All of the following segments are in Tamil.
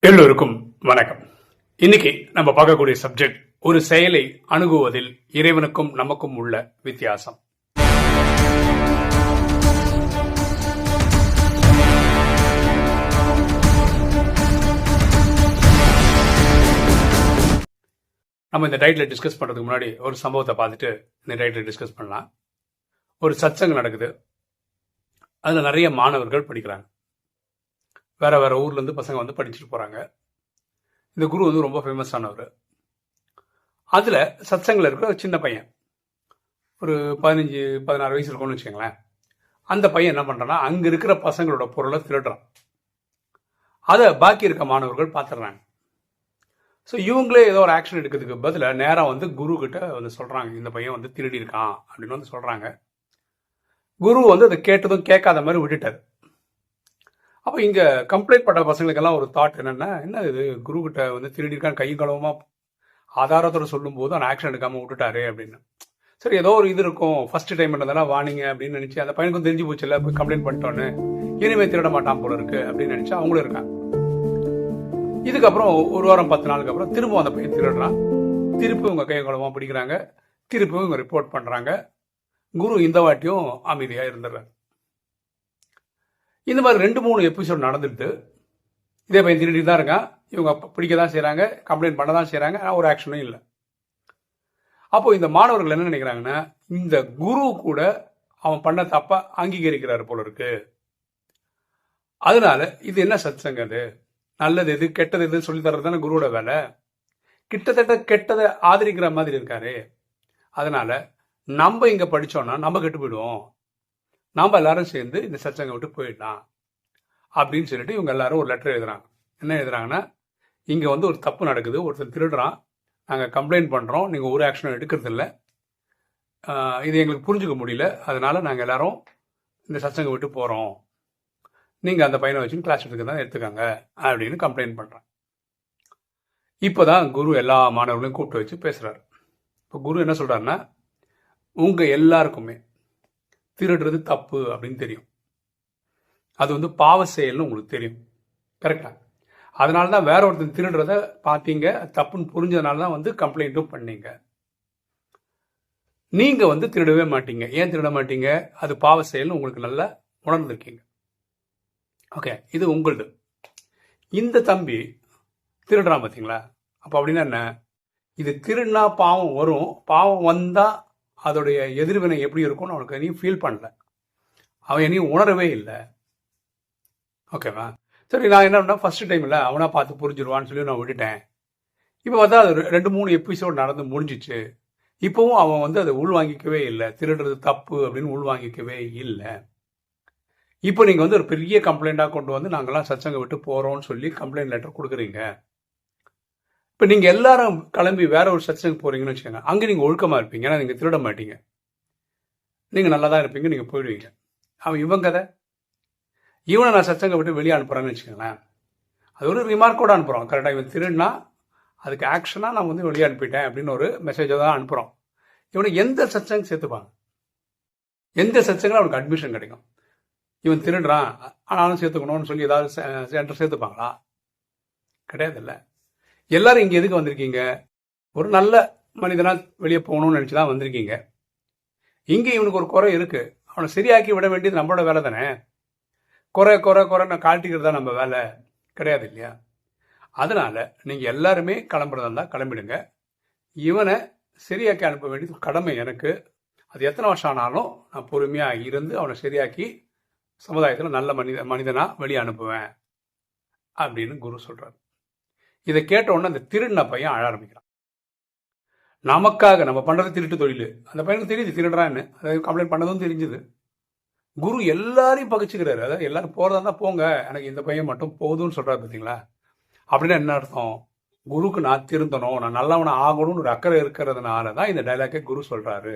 எல்லோருக்கும் வணக்கம். இன்னைக்கு நம்ம பார்க்கக்கூடிய சப்ஜெக்ட் ஒரு செயலை அணுகுவதில் இறைவனுக்கும் நமக்கும் உள்ள வித்தியாசம். நம்ம இந்த டைட்டில் டிஸ்கஸ் பண்றதுக்கு முன்னாடி ஒரு சம்பவத்தை பார்த்துட்டு இந்த டைட்டில் டிஸ்கஸ் பண்ணலாம். ஒரு சச்சங்கம் நடக்குது. அதில் நிறைய மாணவர்கள் படிக்கிறாங்க. வேறு வேறு ஊர்லேருந்து பசங்க வந்து படிச்சுட்டு போகிறாங்க இந்த குரு வந்து ரொம்ப ஃபேமஸானவர் அதில் சத்சங்கில் இருக்கிற ஒரு சின்ன பையன். ஒரு பதினஞ்சு பதினாறு வயசு இருக்கும்னு வச்சுக்கோங்களேன். அந்த பையன் என்ன பண்ணுறான்னா அங்கே இருக்கிற பசங்களோட பொருளை திருடுறான். அதை பாக்கி இருக்க மாணவர்கள் பார்த்துடுறாங்க ஸோ இவங்களே ஏதோ ஒரு ஆக்ஷன் எடுக்கிறதுக்கு பதிலாக நேராக வந்து குரு கிட்ட வந்து சொல்கிறாங்க இந்த பையன் வந்து திருடி இருக்கான் அப்படின்னு வந்து சொல்கிறாங்க குரு வந்து அதை கேட்டதும் கேட்காத மாதிரி விட்டுட்டார். அப்போ இங்கே கம்ப்ளைண்ட் பண்ண பசங்களுக்கெல்லாம் ஒரு தாட் என்னென்னா என்ன இது? குரு கிட்ட வந்து திருடிருக்கான் கையும் களவுமா ஆதாரத்தோட சொல்லும்போது அந்த ஆக்ஷன் எடுக்காமல் விட்டுட்டாரு அப்படின்னு. சரி ஏதோ ஒரு இது இருக்கும். ஃபர்ஸ்ட் டைம் பண்ணதெல்லாம் வாணிங்க அப்படின்னு நினச்சி அந்த பையனுக்கும் தெரிஞ்சு போச்சுல்ல போய் கம்ப்ளைண்ட் பண்ணிட்டோன்னு. இனிமேல் திருட மாட்டான் போல இருக்கு அப்படின்னு நினச்சி அவங்களும் இருக்காங்க. இதுக்கப்புறம் ஒரு வாரம் பத்து நாளுக்கு அப்புறம் திரும்பவும் அந்த பையன் திருடுறான். திருப்பி இவங்க கையை குளமா பிடிக்கிறாங்க. திருப்பியும் இவங்க ரிப்போர்ட் பண்ணுறாங்க குரு இந்த வாட்டியும் அமைதியாக இருந்துடுறாரு. இந்த மாதிரி ரெண்டு மூணு எபிசோட் நடந்துட்டு இதே பையன் திருடிட்டு தான் இருக்கான். இவங்க பிடிக்க தான் செய்கிறாங்க கம்ப்ளைண்ட் பண்ண தான் செய்கிறாங்க ஆனால் ஒரு ஆக்ஷனும் இல்லை. அப்போ இந்த மாணவர்கள் என்ன நினைக்கிறாங்கன்னா இந்த குரு கூட அவன் பண்ண தப்ப அங்கீகரிக்கிறாரு போல இருக்கு. அதனால இது என்ன சத்சங்க அது? நல்லது எது கெட்டது எது சொல்லி தர்றது தானே குருவோட வேலை. கிட்டத்தட்ட கெட்டதை ஆதரிக்கிற மாதிரி இருக்காரு. அதனால நம்ம இங்க படிச்சோம்னா நம்ம கெட்டு போயிடுவோம். நாம் எல்லாரும் சேர்ந்து இந்த சச்சங்கம் விட்டு போயிடலாம் அப்படின்னு சொல்லிட்டு இவங்க எல்லாரும் ஒரு லெட்டர் எழுதுறாங்க. என்ன எழுதுறாங்கன்னா இங்கே வந்து ஒரு தப்பு நடக்குது ஒருத்தர் திருடுறான் நாங்கள் கம்ப்ளைண்ட் பண்ணுறோம் நீங்கள் ஒரு ஆக்ஷனும் எடுக்கிறதில்ல இது எங்களுக்கு புரிஞ்சுக்க முடியல அதனால் நாங்கள் எல்லாரும் இந்த சச்சங்கம் விட்டு போகிறோம் நீங்கள் அந்த பையனை வச்சு கிளாஸ் எடுத்துக்க தான் அப்படின்னு கம்ப்ளைண்ட் பண்ணுறான் இப்போ தான் குரு எல்லா மாணவர்களையும் கூப்பிட்டு வச்சு பேசுகிறாரு இப்போ குரு என்ன சொல்கிறாருன்னா உங்கள் எல்லாருக்குமே திருடுறது தப்பு அப்படின்னு தெரியும். அது வந்து பாவ செயல்னு உங்களுக்கு தெரியும். கரெக்டா அதனால தான் வேற ஒருத்தன் திருடுறத பார்த்தீங்க தப்புன்னு புரிஞ்சதுனால தான் வந்து கம்ப்ளைண்ட்டும் பண்ணீங்க. நீங்க வந்து திருடவே மாட்டீங்க. ஏன் திருட மாட்டீங்க? அது பாவ செயல்னு உங்களுக்கு நல்லா உணர்ந்திருக்கீங்க. ஓகே இது உங்களது. இந்த தம்பி திருடுறான் பார்த்தீங்களா அப்போ அப்படின்னா என்ன? இது திருடினா பாவம் வரும். பாவம் வந்தால் அதோடைய எதிர்வினை எப்படி இருக்கும்னு அவனுக்கு இனியும் ஃபீல் பண்ணல. அவன் இனியும் உணரவே இல்லை. ஓகேவா சரி நான் என்ன பண்ணேன்? ஃபர்ஸ்ட் டைம் இல்லை அவனா பார்த்து புரிஞ்சிருவான்னு சொல்லி நான் விட்டுட்டேன். இப்போ பார்த்தா அது ரெ- ரெண்டு மூணு எபிசோட் நடந்து முடிஞ்சிச்சு. இப்போவும் அவன் வந்து அதை உள்வாங்கிக்கவே இல்லை. திருடுறது தப்பு அப்படின்னு உள்வாங்கிக்கவே இல்லை. இப்போ நீங்கள் வந்து ஒரு பெரிய கம்ப்ளைண்ட்டாக கொண்டு வந்து நாங்கள்லாம் சச்சங்க விட்டு போகிறோம்னு சொல்லி கம்ப்ளைண்ட் லெட்டர் கொடுக்குறீங்க. இப்போ நீங்கள் எல்லாரும் கிளம்பி வேற ஒரு சச்சங்க போகிறீங்கன்னு வச்சுக்கோங்க. அங்கே நீங்கள் ஒழுக்கமாக இருப்பீங்க. ஏன்னா நீங்கள் திருட மாட்டீங்க. நீங்கள் நல்லா தான் இருப்பீங்க. நீங்கள் போயிடுவீங்க. அவன் இவன் கதை. இவனை நான் சச்சங்க விட்டு வெளியே அனுப்புகிறேன்னு வச்சுக்கோங்களேன். அது ஒரு ரிமார்க்கோட அனுப்புகிறோம் கரெக்டாக இவன் திருடுனா அதுக்கு ஆக்ஷனாக நான் வந்து வெளியே அனுப்பிட்டேன் அப்படின்னு ஒரு மெசேஜை தான் அனுப்புகிறோம் இவனை எந்த சச்சங்க சேர்த்துப்பாங்க. எந்த சச்சங்களும் அவனுக்கு அட்மிஷன் கிடைக்கும். இவன் திருடுறான் ஆனாலும் சேர்த்துக்கணும்னு சொல்லி ஏதாவது சென்டர் சேர்த்துப்பாங்களா? கிடையாது இல்லை எல்லாரும் இங்கே எதுக்கு வந்திருக்கீங்க? ஒரு நல்ல மனிதனாக வெளியே போகணும்னு நினச்சி தான் வந்திருக்கீங்க. இங்கே இவனுக்கு ஒரு குறை இருக்குது அவனை சரியாக்கி விட வேண்டியது நம்மளோட வேலை தானே? குறை குறை குறை நான் காட்டிக்கிறது தான் நம்ம வேலை. கிடையாது இல்லையா? அதனால் நீங்கள் எல்லாருமே கிளம்புறதா இருந்தால் கிளம்பிடுங்க. இவனை சரியாக்கி அனுப்ப வேண்டியது கடமை எனக்கு. அது எத்தனை வருஷம் ஆனாலும் நான் பொறுமையாக இருந்து அவனை சரியாக்கி சமுதாயத்தில் நல்ல மனித மனிதனாக வெளியே அனுப்புவேன். அப்படின்னு குரு சொல்கிறார் இதை கேட்ட உடனே அந்த திருடின பையன் அழ ஆரம்பிக்கிறான். நமக்காக நம்ம பண்ணுறது திருட்டு தொழில். அந்த பையனுக்கு தெரியுது திருடுறான்னு. அதாவது கம்ப்ளைண்ட் பண்ணதும் தெரிஞ்சுது. குரு எல்லாரையும் பகிச்சுக்கிறாரு. அதாவது எல்லாரும் போகிறதா தான் போங்க. எனக்கு இந்த பையன் மட்டும் போதும்னு சொல்கிறார் பார்த்தீங்களா அப்படின்னா என்ன அர்த்தம்? குருக்கு நான் திருந்தணும். நான் நல்லவனை ஆகணும்னு ஒரு அக்கறை இருக்கிறதுனால தான் இந்த டைலாக்கை குரு சொல்கிறாரு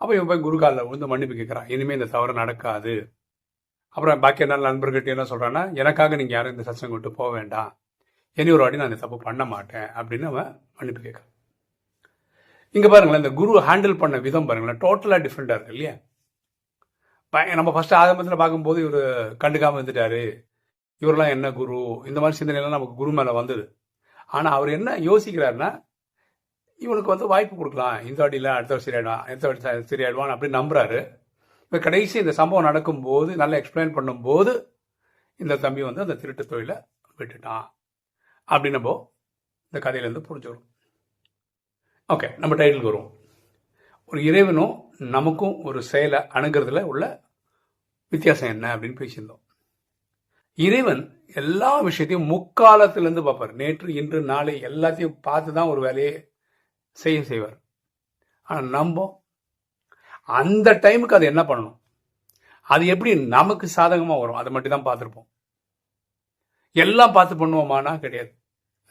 அப்போ இவன் போய் குரு காலில் விழுந்து மன்னிப்பு கேட்குறான் இனிமே இந்த தவறு நடக்காது. அப்புறம் பாக்கி என்ன நண்பர்கிட்ட என்ன சொல்கிறான்னா எனக்காக நீங்கள் யாரும் இந்த சச்சங்க விட்டு போக வேண்டாம். இனி ஒரு வாட்டி நான் இந்த தப்பு பண்ண மாட்டேன் அப்படின்னு அவன் மன்னிப்பு கேட்குறான். இங்கே பாருங்களேன் இந்த குரு ஹேண்டில் பண்ண விதம் பாருங்களேன் டோட்டலாக டிஃப்ரெண்ட்டாக இருக்கு இல்லையா? பய- நம்ம ஃபஸ்ட்டு ஆரம்பத்தில் பார்க்கும்போது இவர் கண்டுக்காமல் இருந்துட்டாரு. இவரெல்லாம் என்ன குரு? இந்த மாதிரி சிந்தனைலாம் நமக்கு குரு மேலே வந்தது. ஆனால் அவர் என்ன யோசிக்கிறாருன்னா இவனுக்கு வந்து வாய்ப்பு கொடுக்கலாம். இந்த வாட்டியில் அடுத்த வாட்டி சரியாயிடுவான் அடுத்த வாட்டி சரியாயிடுவான் அப்படின்னு நம்புறாரு. இப்போ கடைசி இந்த சம்பவம் நடக்கும்போது நல்லா எக்ஸ்பிளைன் பண்ணும்போது இந்த தம்பி வந்து அந்த திருட்டு தொழிலை விட்டுட்டான். அப்படின்னப்போ இந்த கதையிலேருந்து புரிஞ்சுக்கிறோம் ஓகே நம்ம டைட்டிலுக்கு வருவோம். ஒரு இறைவனும் நமக்கும் ஒரு செயலை அணுகிறதுல உள்ள வித்தியாசம் என்ன அப்படின்னு பேசியிருந்தோம். இறைவன் எல்லா விஷயத்தையும் முக்காலத்திலேருந்து பார்ப்பார். நேற்று இன்று நாளை எல்லாத்தையும் பார்த்து தான் ஒரு வேலையை செய்ய செய்வார். ஆனால் நம்ம அந்த டைமுக்கு அது என்ன பண்ணணும்? அது எப்படி நமக்கு சாதகமாக வரும்? அதை மட்டும் தான் பார்த்துருப்போம். எல்லாம் பார்த்து பண்ணுவோமானா கிடையாது.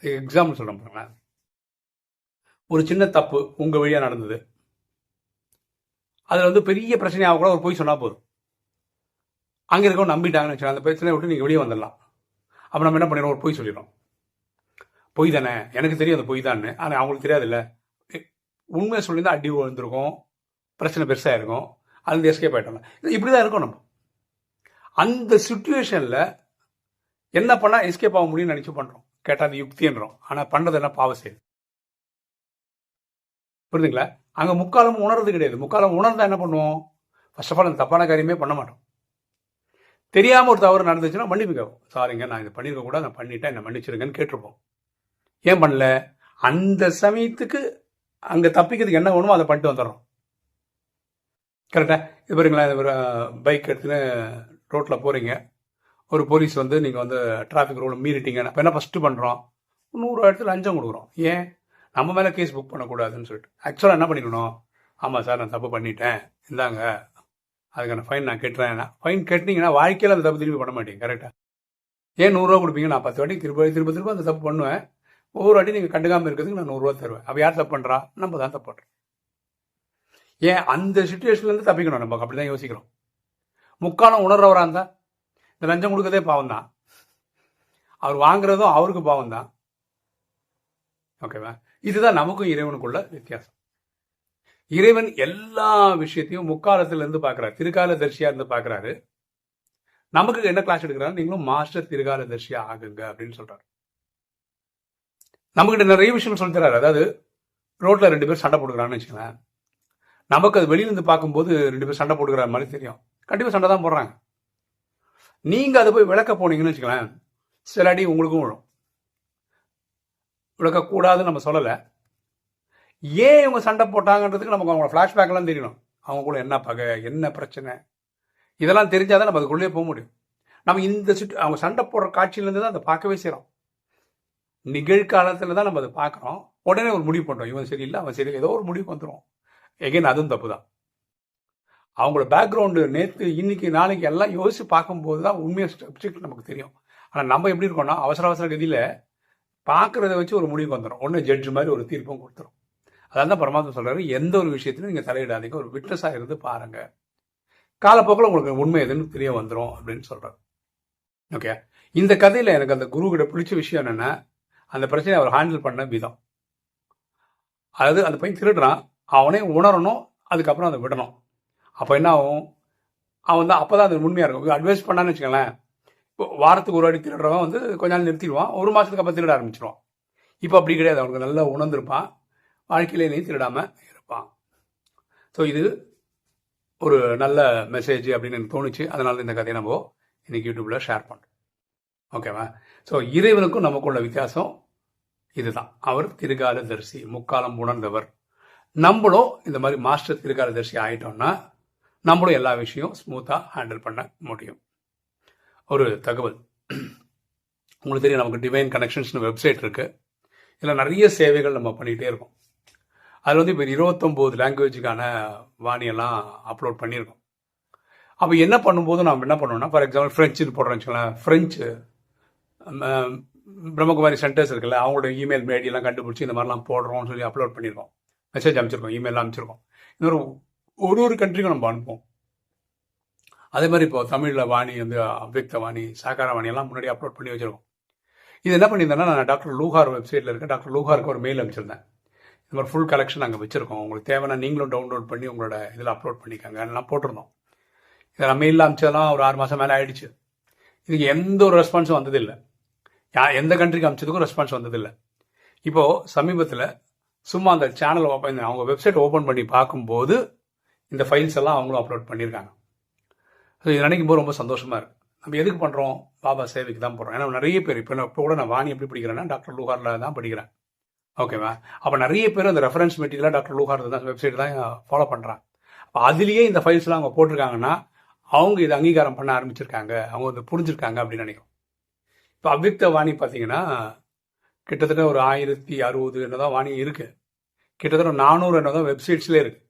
எக்ஸாம்பிள் சொல்கிறேன் பாருங்களேன். ஒரு சின்ன தப்பு உங்கள் வழியாக நடந்தது. அதில் வந்து பெரிய பிரச்சனையாக கூட ஒரு பொய் சொன்னால் போதும். அங்கே இருக்கவங்க நம்பிட்டாங்கன்னு வச்சுக்கோங்க. அந்த பிரச்சனையை விட்டு நீங்கள் வெளியே வந்துடலாம். அப்போ நம்ம என்ன பண்ணிடுவோம் ஒரு பொய் சொல்லிடுறோம் பொய் தானே? எனக்கு தெரியும் அந்த பொய் தானே ஆனால் அவங்களுக்கு தெரியாதுல்ல. உண்மையை சொல்லியிருந்தா அடி விழுந்திருக்கும். பிரச்சனை பெருசாக இருக்கும் அதுலேருந்து எஸ்கேப் ஆகிட்டோம் இப்படி தான் இருக்கும் நம்ம. அந்த சுச்சுவேஷனில் என்ன பண்ணால் எஸ்கேப் ஆக முடியும்னு நினச்சி பண்ணுறோம் கேட்டால் அது யுக்தின்றோம். ஆனால் பண்ணுறது என்ன? பாவ செயல். புரியுதுங்களா? அங்கே முக்காலம் உணர்றது கிடையாது. முக்காலம் உணர்ந்தா என்ன பண்ணுவோம்? ஃபர்ஸ்ட் ஆஃப் ஆல் அந்த தப்பான காரியமே பண்ண மாட்டோம். தெரியாமல் ஒரு தவறு நடந்துச்சுன்னா மன்னிப்பு சாரிங்க நான் இதை பண்ணியிருக்க கூட நான் பண்ணிட்டேன். என்ன மன்னிச்சிருங்கன்னு கேட்டிருப்போம். ஏன் பண்ணல? அந்த சமயத்துக்கு அங்கே தப்பிக்கிறதுக்கு என்ன வேணுமோ அதை பண்ணிட்டு வந்துடுறோம். கரெக்டாக இது பாருங்களேன் இது பைக் எடுத்துன்னு ரோட்டில் போகிறீங்க ஒரு போலீஸ் வந்து நீங்கள் வந்து டிராஃபிக் ரூலை மீறிட்டீங்க அப்போ என்ன ஃபஸ்ட்டு பண்ணுறோம் நூறு இடத்துல லஞ்சம் கொடுக்குறோம். ஏன்? நம்ம மேலே கேஸ் புக் பண்ணக்கூடாதுன்னு சொல்லிட்டு. ஆக்சுவலாக என்ன பண்ணிக்கணும்? ஆமாம் சார் நான் தப்பு பண்ணிட்டேன். இந்தாங்க. அதுக்கான ஃபைன் நான் கட்டுறேன். ஃபைன் கட்டினீங்கன்னா வாழ்க்கையில் அந்த தப்பு திருப்பி பண்ண மாட்டீங்க கரெக்டாக ஏன் நூறுரூவா கொடுப்பீங்க? நான் பத்து வாட்டி திருப்பி திரும்ப திரும்ப அந்த தப்பு பண்ணுவேன். ஒவ்வொரு வாட்டி நீங்கள் கண்டுக்காமல் இருக்கிறதுக்கு நான் நூறுரூவா தருவேன். அப்போ யார் தப்பு பண்ணுறா நம்ம தான் தப்பு பண்ணுறோம் ஏன்? அந்த சுச்சுவேஷன்லேருந்து தப்பிக்கணும் நம்ம. அப்படி தான் யோசிக்கிறோம். முக்காலம் உணர்றவராக இருந்தால் இந்த லஞ்சம் கொடுக்கறதே பாவம் தான் அவர் வாங்குறதும் அவருக்கு பாவம் தான் ஓகேவா இதுதான் நமக்கும் இறைவனுக்குள்ள வித்தியாசம். இறைவன் எல்லா விஷயத்தையும் முக்காலத்திலிருந்து பார்க்குறாரு. திருக்கால தரிசியா இருந்து பார்க்குறாரு. நமக்கு என்ன கிளாஸ் எடுக்கிறாரு? நீங்களும் மாஸ்டர் திருகால தரிசியா ஆகுங்க அப்படின்னு சொல்றாரு. நமக்கிட்ட நிறைய விஷயம் சொல்லித்தராரு. அதாவது ரோட்ல ரெண்டு பேர் சண்டை போடுக்கிறான்னு வச்சுக்கோங்களேன். நமக்கு அது வெளியிலிருந்து பார்க்கும்போது ரெண்டு பேர் சண்டை போடுக்கிற மாதிரி தெரியும். கண்டிப்பாக சண்டை தான் போடுறாங்க. நீங்க அதை போய் விளக்க போனீங்கன்னு வச்சுக்கலாம் சில அடி உங்களுக்கும் விழும். விளக்கக்கூடாதுன்னு நம்ம சொல்லலை. ஏன் இவங்க சண்டை போட்டாங்கன்றதுக்கு நமக்கு அவங்க ஃப்ளாஷ்பேக்லாம் தெரியணும். அவங்க கூட என்ன பகை என்ன பிரச்சனை? இதெல்லாம் தெரிஞ்சாதான் நம்ம அதுக்குள்ளேயே போக முடியும். நம்ம இந்த சுட்டு அவங்க சண்டை போடுற காட்சியிலேருந்து தான் அதை பார்க்கவே செய்கிறோம் நிகழ்காலத்தில் தான் நம்ம அதை பார்க்குறோம். உடனே ஒரு முடிவு பண்ணுறோம் இவன் சரியில்லை அவன் சரியில்லை. ஏதோ ஒரு முடிவுக்கு வந்துடும் எகைன் அதுவும் தப்பு தான். அவங்களோட பேக்ரவுண்டு நேற்று இன்னைக்கு நாளைக்கு எல்லாம் யோசித்து பார்க்கும்போது தான் உண்மையாக சப்ஜெக்ட் நமக்கு தெரியும். ஆனால் நம்ம எப்படி இருக்கோம்னா அவசர அவசர கதியில் பார்க்குறத வச்சு ஒரு முடிவுக்கு வந்துடும் ஒன்று ஜட்ஜ் மாதிரி ஒரு தீர்ப்பும் கொடுத்துரும். அதான் தான் பரமாத்மா சொல்கிறாரு எந்த ஒரு விஷயத்திலும் நீங்கள் தலையிடாதீங்க ஒரு விட்னஸாக இருந்து பாருங்கள் காலப்போக்கில் உங்களுக்கு உண்மை எதுன்னு தெரிய வந்துடும் அப்படின்னு சொல்கிறார் ஓகே இந்த கதையில் எனக்கு அந்த குரு கிட்ட பிடிச்ச விஷயம் என்னென்னா அந்த பிரச்சனையை அவர் ஹேண்டில் பண்ண விதம். அதாவது அந்த பையன் திருடுறான் அவனே உணரணும் அதுக்கப்புறம் அதை விடணும். அப்போ என்ன ஆகும் அவன் வந்து அப்போ தான் அது உண்மையாக இருக்கும். அட்வைஸ் பண்ணான்னு வச்சுக்கோங்களேன். இப்போ வாரத்துக்கு ஒரு வாட்டி திருடுறவன் வந்து கொஞ்ச நாள் நிறுத்திடுவான். ஒரு மாதத்துக்கு அப்புறம் திருட ஆரம்பிச்சிருவான். இப்போ அப்படி கிடையாது. அவனுக்கு நல்லா உணர்ந்திருப்பான். வாழ்க்கையிலே திருடாமல் இருப்பான். ஸோ இது ஒரு நல்ல மெசேஜ் அப்படின்னு எனக்கு தோணுச்சு. அதனால இந்த கதையை நம்ம இன்னைக்கு யூடியூப்பில் ஷேர் பண்ணுறோம் ஓகேவா ஸோ இறைவனுக்கும் நமக்குள்ள வித்தியாசம் இதுதான். அவர் திருகாலதரிசி முக்காலம் உணர்ந்தவர். நம்மளும் இந்த மாதிரி மாஸ்டர் திருகாலதரிசி ஆகிட்டோம்னா நம்மளும் எல்லா விஷயம் ஸ்மூத்தாக ஹேண்டில் பண்ண முடியும். ஒரு தகவல். உங்களுக்கு தெரியும் நமக்கு டிவைன் கனெக்ஷன்ஸ்னு வெப்சைட் இருக்குது இதில் நிறைய சேவைகள் நம்ம பண்ணிகிட்டே இருக்கோம். அதில் வந்து இப்போ இருபத்தொம்போது லாங்குவேஜுக்கான வாணியெல்லாம் அப்லோட் பண்ணியிருக்கோம். அப்போ என்ன பண்ணும்போது நம்ம என்ன பண்ணுவோம்னா ஃபார் எக்ஸாம்பிள் ஃப்ரெஞ்சுன்னு போடுறோன்னு வச்சுக்கோங்களேன். ஃப்ரெஞ்சு பிரம்மகுமாரி சென்டர்ஸ் இருக்குல்ல அவங்களோட இமெயில் மேடியெல்லாம் கண்டுபிடிச்சி இந்த மாதிரிலாம் போடுறோம்னு சொல்லி அப்லோட் பண்ணியிருக்கோம். மெசேஜ் அனுப்பிச்சிருக்கோம் இமெயில் அனுப்பிச்சிருக்கோம். இன்னொரு ஒரு ஒரு கண்ட்ரிக்கும் நம்ம அனுப்புவோம். அதே மாதிரி இப்போ தமிழில் வாணி வந்து அவ்யக்த வாணி சாக்கார வாணி எல்லாம் முன்னாடி அப்லோட் பண்ணி வச்சிருக்கோம் இது என்ன பண்ணியிருந்தேன்னா நான் டாக்டர் லூஹார் வெப்சைட்டில் இருக்கேன் டாக்டர் லூஹாருக்கு ஒரு மெயில் அனுப்பிச்சிருந்தேன். இந்த மாதிரி ஃபுல் கலெக்ஷன் அங்கே வச்சுருக்கோம். உங்களுக்கு தேவைன்னா நீங்களும் டவுன்லோட் பண்ணி உங்களோட இதில் அப்லோட் பண்ணிக்கோங்க. எல்லாம் போட்டிருந்தோம். இதை மெயிலில் அமிச்சதெல்லாம் ஒரு ஆறு மாதம் மேலே ஆயிடுச்சு. இதுக்கு எந்த ஒரு ரெஸ்பான்ஸும் வந்ததில்லை. யா எந்த கண்ட்ரிக்கு அமிச்சதுக்கும் ரெஸ்பான்ஸ் வந்ததில்லை. இப்போது சமீபத்தில் சும்மா அந்த சேனல் ஓப்பன் அவங்க வெப்சைட் ஓப்பன் பண்ணி பார்க்கும்போது இந்த ஃபைல்ஸ் எல்லாம் அவங்களும் அப்லோட் பண்ணியிருக்காங்க. ஸோ இது நினைக்கும் போது ரொம்ப சந்தோஷமாக இருக்குது நம்ம எதுக்கு பண்ணுறோம் பாபா சேவைக்கு தான் போகிறோம் ஏன்னா நிறைய பேர் இப்போ இப்போ கூட நான் வாணி எப்படி படிக்கிறேன்னா டாக்டர் லூகாரில் தான் படிக்கிறேன். ஓகேவா? அப்போ நிறைய பேர் அந்த ரெஃபரன்ஸ் மெட்டீரியலாக டாக்டர் லூகார் தான் வெப்சைட் தான் ஃபாலோ பண்ணுறாங்க அப்போ அதுலேயே இந்த ஃபைல்ஸ்லாம் அவங்க போட்டிருக்காங்கன்னா அவங்க இதை அங்கீகாரம் பண்ண ஆரம்பிச்சிருக்காங்க. அவங்க இதை புரிஞ்சிருக்காங்க அப்படின்னு நினைக்கிறோம் இப்போ அவ்விக்த வாணி பார்த்தீங்கன்னா கிட்டத்தட்ட ஒரு ஆயிரத்தி அறுபது என்னதான் வாணி இருக்குது கிட்டத்தட்ட நானூறு என்னதான் வெப்சைட்ஸ்லேயே இருக்குது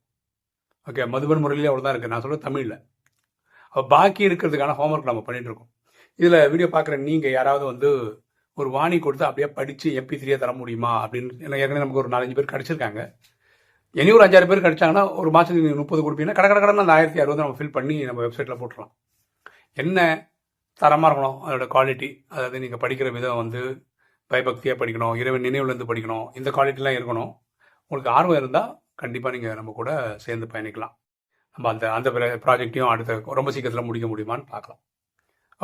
ஓகே மதுபன் முறையிலே அவ்வளோ தான் இருக்குது நான் சொல்ல தமிழில். அப்போ பாக்கி இருக்கிறதுக்கான ஹோம்ஒர்க் நம்ம பண்ணிகிட்ருக்கோம் இதில் வீடியோ பார்க்குற நீங்கள் யாராவது வந்து ஒரு வாணி கொடுத்து அப்படியே படித்து எம்பி த்ரீயாக தர முடியுமா அப்படின்னு ஏன்னா ஏற்கனவே நமக்கு ஒரு நாலஞ்சு பேர் கிடச்சிருக்காங்க. இனி ஒரு அஞ்சாறு பேர் கிடச்சாங்கன்னா ஒரு மாதத்துக்கு நீங்கள் முப்பது கொடுப்பீங்கன்னா கடை கடை கடை அந்த ஆயிரத்தி அறுபது நம்ம ஃபில் பண்ணி நம்ம வெப்சைட்டில் போட்டுடலாம் என்ன தரமாக இருக்கணும்? அதோட குவாலிட்டி அதாவது நீங்கள் படிக்கிற விதம் வந்து பயபக்தியாக படிக்கணும் இறைவன் நினைவுலேருந்து படிக்கணும் இந்த குவாலிட்டிலாம் இருக்கணும். உங்களுக்கு ஆர்வம் இருந்தால் கண்டிப்பாக நீங்கள் நம்ம கூட சேர்ந்து பயணிக்கலாம். நம்ம அந்த அந்த ப்ராஜெக்ட்டையும் அடுத்த ரொம்ப சீக்கிரத்தில் முடிக்க முடியுமான்னு பார்க்கலாம்.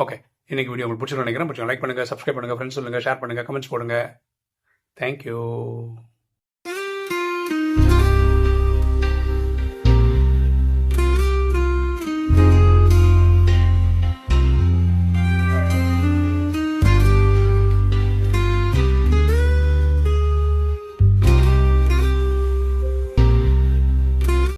ஓகே. இன்னைக்கு வீடியோ உங்களுக்கு பிடிச்சிருன்னு நினைக்கிறேன். பிடிச்சி லைக் பண்ணுங்கள் சப்ஸ்கிரைப் பண்ணுங்கள் ஃப்ரெண்ட்ஸ் சொல்லுங்கள் ஷேர் பண்ணுங்கள் கமெண்ட்ஸ் போடுங்க. தேங்க்யூ